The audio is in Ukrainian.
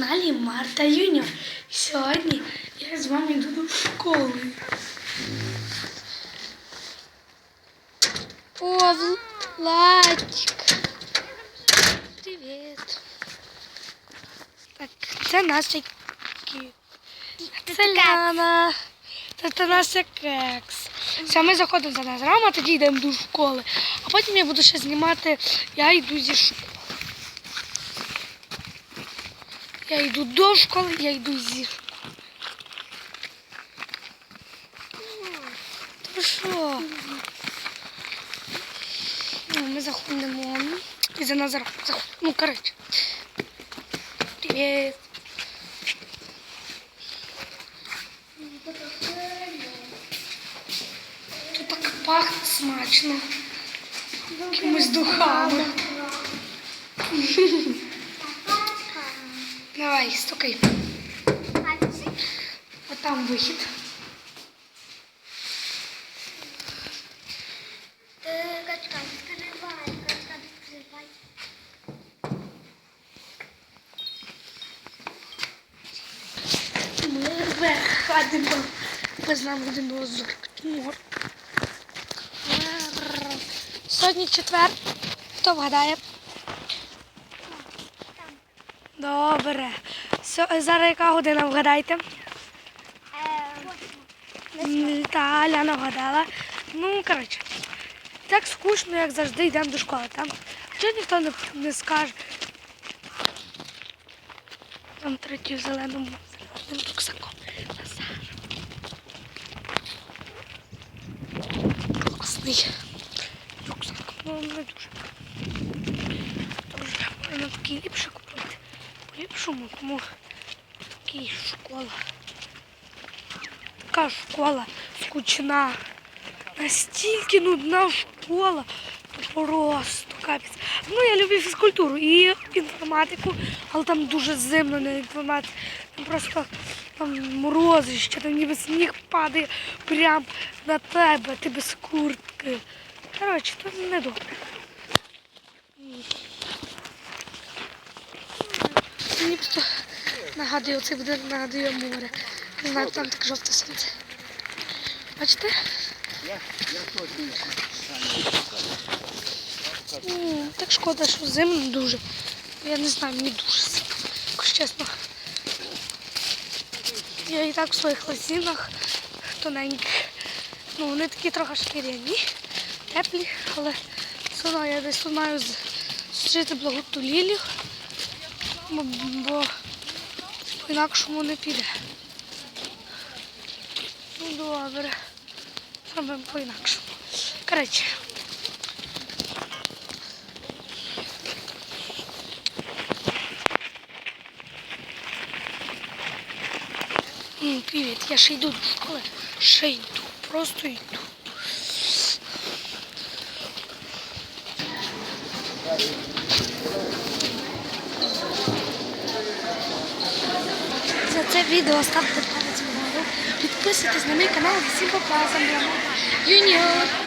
каналі Марта Юніор. Сьогодні я з вами йду до школи. О, Владик. Привіт. Так, це Настя Кі. Це Ляна. Це, це Настя Кекс. Все, ми заходимо за нас рама, тоді йдемо до школи. А потім я буду ще знімати, я йду зі школи. Я йду до школи, я йду зі школи. Що? Ну, Ми заходимо. І за нас зараз. Ну, коротше. Привіт. Тут так пахне смачно. Якимось духами. Давай, стукай. Вот там. Ми з нами динозавр. Тимур. Сьогодні четвер. Хто вгадає? Добре. Зараз яка година вгадайте? Та Ляна вгадала. Ну, коротше. Так скучно, як завжди йдемо до школи. Там чого ніхто не, не скаже. Там третій в зеленому зеленим рюкзаком. Класний рюкзак. Ну, не дуже. Дуже можна такий ліпше По-ліпшому, тому такий школа. Така школа скучна. Настільки нудна школа. Просто капець. Ну, я люблю фізкультуру і інформатику, але там дуже зимно на інформатиці. Там просто там морозище, там ніби сніг падає прямо на тебе, ти без куртки. Коротше, то не добре. Мені просто нагадує, оцей буде нагадує море. Не знаю, там так жовте сонце. Бачите? Так шкода, що зимно дуже. Я не знаю, мені дуже сильно, чесно. Я і так в своїх лосінах тоненьких. Ну, вони такі трохи шкіряні, теплі, але все одно я десь маю з- зустріти благоту лілію, бо, бо по-інакшому не піде. Ну добре. Зробимо по-інакшому. Коротше. Привіт, я ще йду до школи. Ще йду, просто йду. За це відео ставте палець вгору. Підписуйтесь на мій канал. Всім пока, з вами була Юніор.